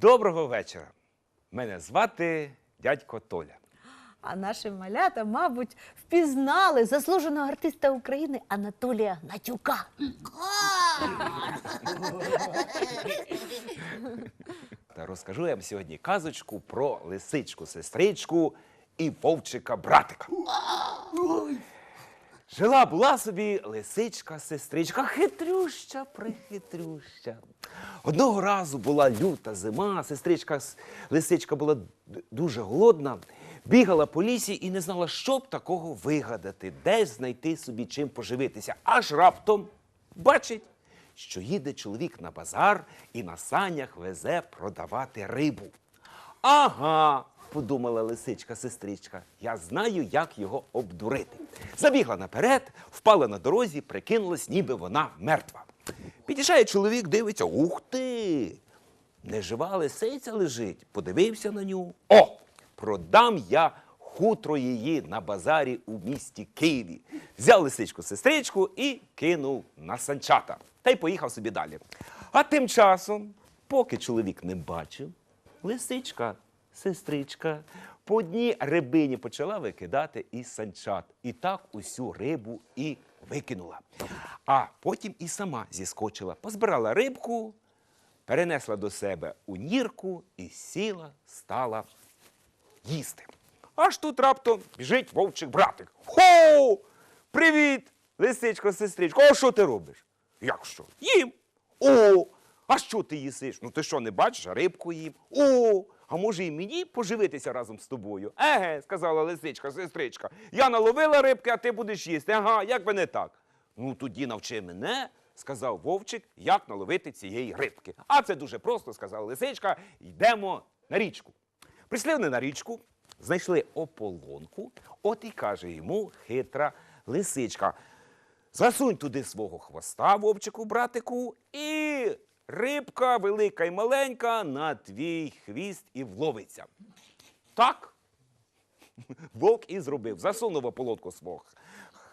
Доброго вечора. Мене звати дядько Толя. А наші малята, мабуть, впізнали заслуженого артиста України Анатолія Гнатюка. Та розкажу я вам сьогодні казочку про лисичку, сестричку і вовчика братика. Жила була собі лисичка, сестричка, хитрюща, прихитрюща. Одного разу була люта зима, сестричка лисичка була дуже голодна, бігала по лісі і не знала, що б такого вигадати, де знайти собі чим поживитися. Аж раптом бачить, що їде чоловік на базар і на санях везе продавати рибу. Ага, подумала лисичка сестричка. Я знаю, як його обдурити. Забігла наперед, впала на дорозі, прикинулась, ніби вона мертва. Під'їжджає чоловік, дивиться, ух ти! Нежива лисиця лежить. Подивився на нього. О! Продам я хутро її на базарі у місті Києві. Взяв лисичку сестричку і кинув на санчата. Та й поїхав собі далі. А тим часом, поки чоловік не бачив, лисичка, сестричка, по одній рибині почала викидати із санчат. І так усю рибу і викинула. А потім і сама зіскочила, позбирала рибку, перенесла до себе у нірку і сіла, стала їсти. Аж тут раптом біжить вовчик братик. Хо! Привіт! Лисичко, сестричко, а що ти робиш? Як що? Їм. О! А що ти їсиш? Ну ти що, не бачиш, рибку їм? О! А може і мені поживитися разом з тобою? Еге, сказала лисичка, сестричка. Я наловила рибки, а ти будеш їсти. Ага, як би не так. Ну тоді навчи мене, сказав вовчик, як наловити цієї рибки. А це дуже просто, сказала лисичка. Йдемо на річку. Прийшли вони на річку, знайшли ополонку, от і каже йому хитра лисичка. Засунь туди свого хвоста, вовчику, братику, і рибка велика і маленька на твій хвіст і вловиться. Так. Вовк і зробив. Засунув ополонку свого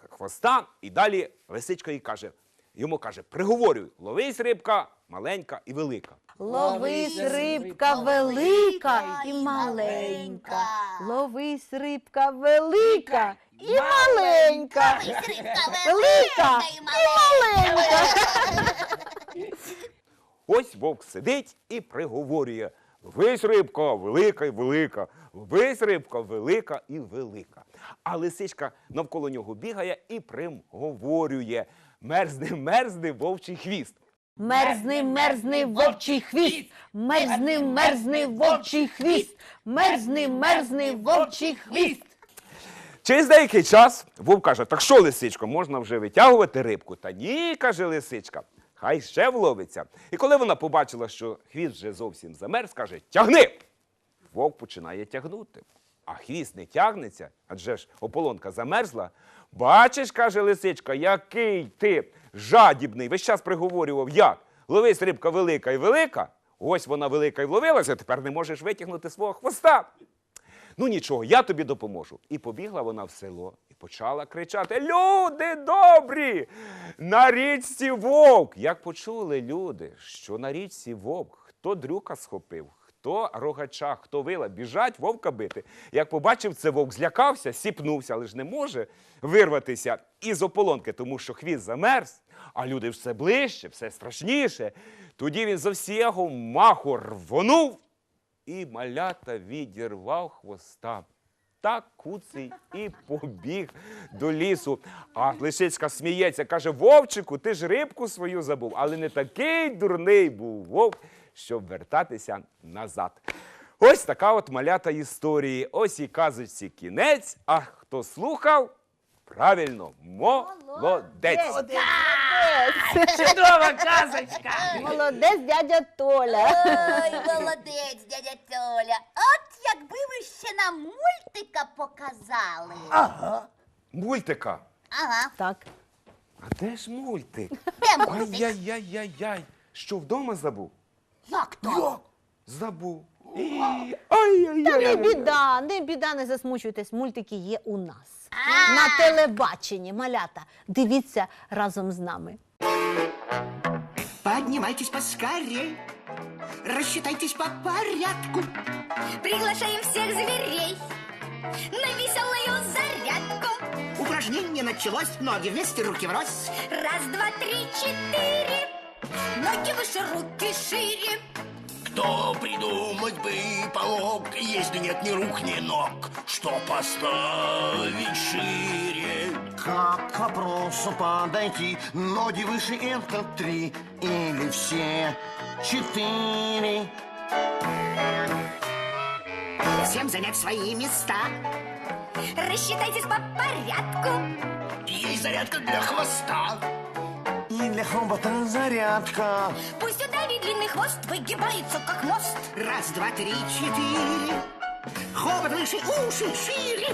хвоста, і далі лисичка їй каже, йому каже: приговорюй, ловись рибка, маленька і велика. Ловись рибка велика і маленька. Ловись рибка велика і маленька. Велика і маленька. Ось вовк сидить і приговорює. Ловись рибка, велика і велика, ловись рибка, велика і велика. А лисичка навколо нього бігає і примговорює. Мерзне, мерзне вовчий хвіст. Мерзни, мерзни, вовчий хвіст. Мерзни, мерзни, вовчий хвіст. Мерзни, мерзни, вовчий хвіст. Через деякий час вовк каже: так що, лисичко, можна вже витягувати рибку? Та ні, каже лисичка. Хай ще вловиться. І коли вона побачила, що хвіст вже зовсім замерз, каже: тягни! Вовк починає тягнути. А хвіст не тягнеться, адже ж ополонка замерзла. Бачиш, каже лисичка, який ти жадібний. Весь час приговорював, як? Ловись рибка велика і велика. Ось вона велика і вловилася, тепер не можеш витягнути свого хвоста. Ну нічого, я тобі допоможу. І побігла вона в село і почала кричати: Люди добрі! На річці вовк! Як почули люди, що на річці вовк, хто дрюка схопив, хто рогача, хто вила, біжать вовка бити. Як побачив це вовк, злякався, сіпнувся, але ж не може вирватися із ополонки, тому що хвіст замерз, а люди все ближче, все страшніше. Тоді він зо всього маху рвонув і малята відірвав хвоста. Так куций і побіг до лісу. А лисичка сміється, каже: Вовчику, ти ж рибку свою забув, але не такий дурний був вовк, щоб вертатися назад. Ось така от малята історії. Ось і казочці кінець. А хто слухав? Правильно, молодець. Чудова казочка! Молодець дядя Толя. Ой, молодець, дядя Толя. От якби ви ще нам мультика показали. Ага. Мультика. Ага. Так. А де ж мультик? Де мультик? Ай-яй-яй-яй-яй. Що вдома забув? Як то? Забув. Та не Ай-яй-яй. біда, не біда, не засмучуйтесь. Мультики є у нас. А. На телебаченні, малята. Дивіться разом з нами. Поднимайтесь поскорей, рассчитайтесь по порядку. Приглашаем всех зверей на веселую зарядку. Упражнение началось, ноги вместе, руки врозь. Раз, два, три, четыре. Ноги выше, руки шире. Кто придумать бы помог, если нет ни рук, ни ног, что поставить шире? Как к вопросу подойти? Ноги выше это три или все четыре? Всем занять свои места. Рассчитайтесь по порядку. Есть зарядка для хвоста. И для хобота зарядка. Пусть у Дави длинный хвост выгибается, как мост. Раз, два, три, четыре. Хобот выше, уши шире.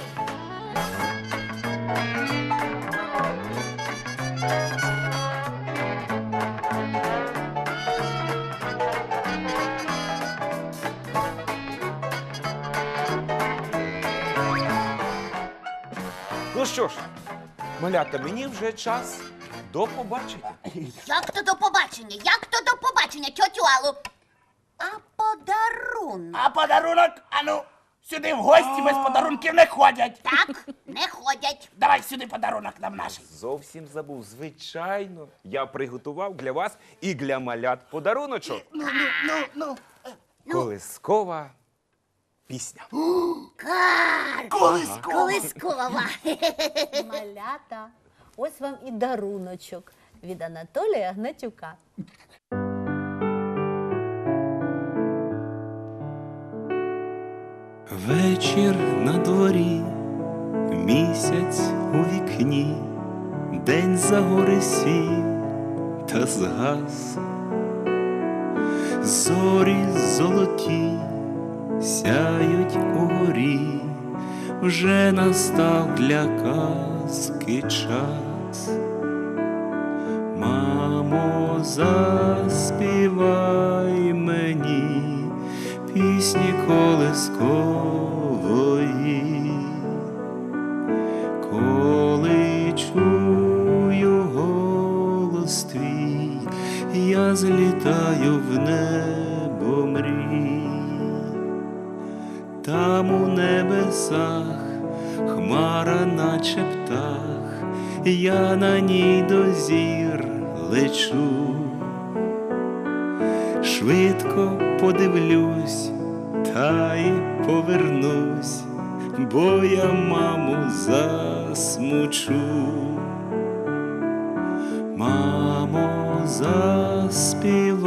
Ну що ж, малята, мені вже час до побачення. Як то до побачення? Як то до побачення, тьотю Аллу? А подарунок? А подарунок, ану, сюди в гості без подарунків не ходять. Так, не ходять. Давай сюди подарунок нам наш. Зовсім забув. Звичайно, я приготував для вас і для малят подаруночок. Ну, ну, ну, ну. Колискова пісня. Колискова. Малята, ось вам і даруночок від Анатолія Гнатюка. Вечір на дворі, місяць у вікні, день за гори сів та згас. Зорі золоті сяють угорі, вже настав для казки час. Мамо, заспівай мені пісні колискової, коли чую голос твій, я злітаю в небо мрій. Там у небесах хмара, наче птах, я на ній до зір лечу. Швидко подивлюсь та й повернусь, бо я маму засмучу. Мамо, заспівай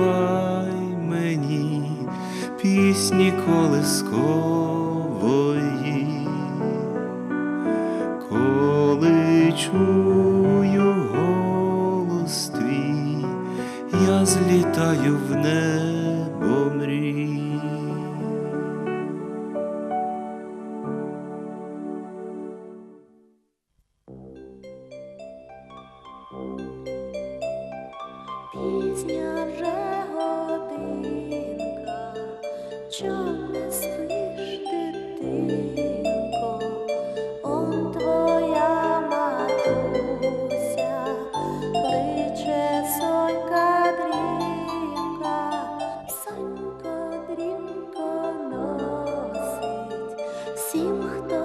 мені пісні колискової, чую голос твій, я злітаю в небо мрій. Пісня вже годинка. Чому? всім, хто.